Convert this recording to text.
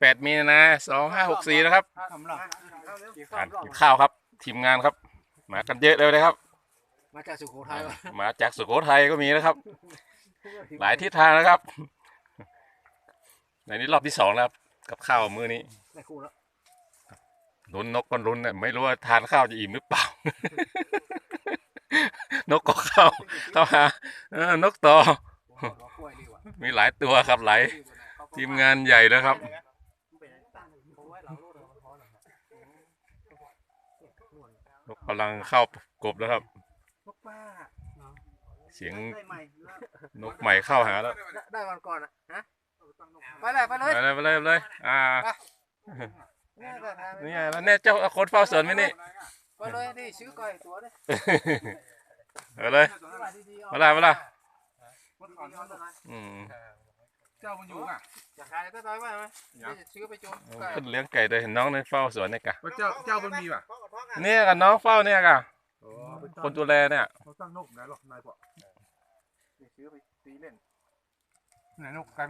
8มีนา2564นะครับทำหรอทานกินข้าวครับ ทีมงานครับ มากันเยอะเลยนะครับ มาจากสุโขทัยวะมาจากสุโขทัยก็มีนะครับ หลายทิศทางนะครับในนี้รอบที่สองแล้วครับ กับข้าวมื้อนี้ได้คู่แล้วลุ้นนกก็ลุ้นเนี่ยไม่รู้ว่าทานข้าวจะอิ่มหรือเปล่า นกก็เข้าเข้าหาเออนกต่อหัวกล้วยดีกว่ามีหลายตัวครับหลายทีมงานใหญ่นะครับ นกกำลังเข้ากบแล้วครับ นกป้าเสียงได้ใหม่นกใหม่เข้าหาแล้ว ได้วันก่อนอะฮะไปเลยไปเลยไปเลยไปเลยไปเลยอ่าเนี่ยแต่ทางนี่ไงแล้วเนี่ยเจ้าคนเฝ้าสวนไหมนี่ไปเลยนี่ซื้อก่อยตัวนี่ไปเลยมาละมาละอืมเจ้ามันอยู่อะจะขายก็น้อยว่าไหมจะซื้อไปจนไก่ขึ้นเลี้ยงไก่เลยเห็นน้องในเฝ้าสวนเนี่ยกะว่าเจ้าเจ้ามันมีป่ะ เนี่ยกับน้องเฝ้าเนี่ยกะโอ้คนดูแลเนี่ยเขาตั้งนกไหนหรอกนายบอกซื้อไปตีเล่นไหนนกกัน